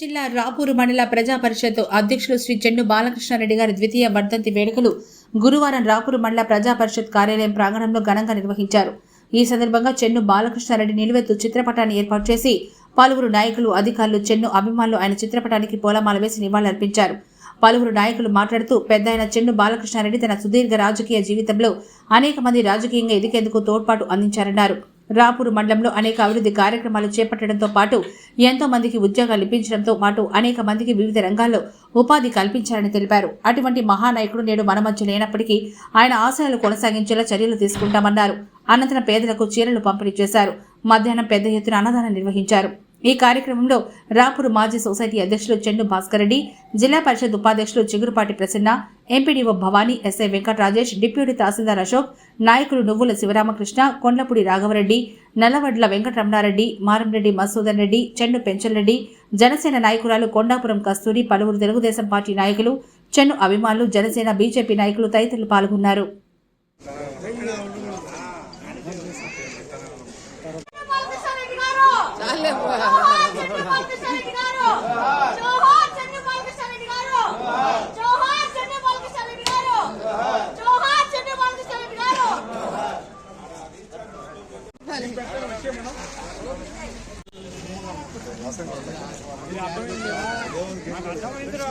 జిల్లా రాపూరు మండల ప్రజాపరిషత్ అధ్యక్షులు శ్రీ చెన్ను బాలకృష్ణారెడ్డి గారి ద్వితీయ వర్ధంతి వేడుకలు గురువారం రాపూరు మండల ప్రజాపరిషత్ కార్యాలయం ప్రాంగణంలో ఘనంగా నిర్వహించారు. ఈ సందర్భంగా చెన్ను బాలకృష్ణారెడ్డి నిలువెత్తు చిత్రపటాన్ని ఏర్పాటు చేసి పలువురు నాయకులు అధికారులు చెన్ను అభిమానులు ఆయన చిత్రపటానికి పూలమాల వేసి నివాళులర్పించారు. పలువురు నాయకులు మాట్లాడుతూ పెద్ద ఆయన చెన్ను బాలకృష్ణారెడ్డి తన సుదీర్ఘ రాజకీయ జీవితంలో అనేక మంది రాజకీయంగా ఎదిగేందుకు తోడ్పాటు అందించారన్నారు. రాపూరు మండలంలో అనేక అభివృద్ధి కార్యక్రమాలు చేపట్టడంతో పాటు ఎంతో మందికి ఉద్యోగాలు ఇప్పించడంతో పాటు అనేక మందికి వివిధ రంగాల్లో ఉపాధి కల్పించారని తెలిపారు. అటువంటి మహానాయకుడు నేడు మన మధ్య లేనప్పటికీ ఆయన ఆశయాలు కొనసాగించేలా చర్యలు తీసుకుంటామన్నారు. అనంతరం పేదలకు చీరలు పంపిణీ చేశారు. మధ్యాహ్నం పెద్ద ఎత్తున అన్నదానం నిర్వహించారు. ఈ కార్యక్రమంలో రాపూర్ మాజీ సొసైటీ అధ్యక్షులు చెండు భాస్కర్ రెడ్డి జిల్లా పరిషత్ ఉపాధ్యక్షులు Chigurupati Prasanna MPDO Bhavani SI Venkata Rajesh deputy Tahsildar Ashok నాయకులు నువ్వుల శివరామకృష్ణ కొండపూడి రాఘవరెడ్డి నల్లవడ్ల వెంకటరమణారెడ్డి మారంరెడ్డి మసూదన్ రెడ్డి చెన్ను పెంచలరెడ్డి జనసేన నాయకురాలు కొండాపురం కస్తూరి పలువురు తెలుగుదేశం పార్టీ నాయకులు చెన్ను అభిమానులు జనసేన బీజేపీ నాయకులు తదితరులు పాల్గొన్నారు. అర్థమైందిరా?